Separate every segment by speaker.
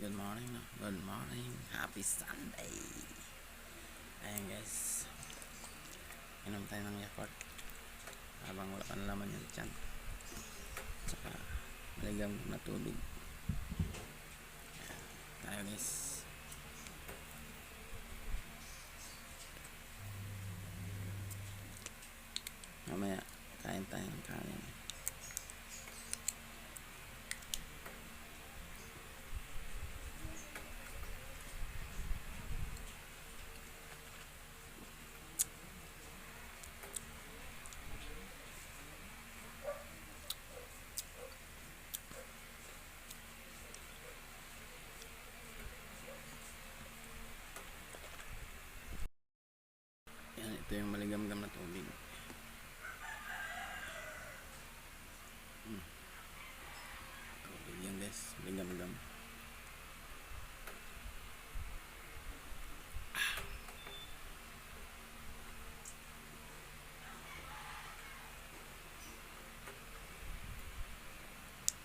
Speaker 1: Good morning? Good morning. Happy Sunday. Ayan guys. Inom tayo ng Yakult. Habang wala pa naman yung tiyan. Tsaka maligam na tubig. Ayan. Tayo guys. Mamaya, kain tayo ng kanin. Yan, ito yung maligamgam na tubig. Mm. Tubig yan guys, maligamgam.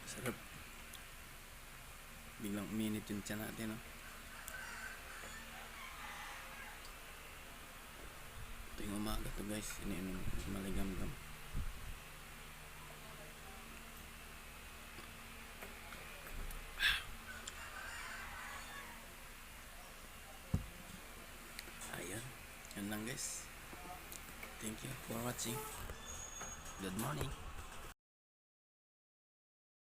Speaker 1: Sarap. Biglang uminit yung tiyan natin, no? Umaga to guys, iniinom ko maligam-gam. Ayan, yun lang guys. Thank you for watching. Good morning.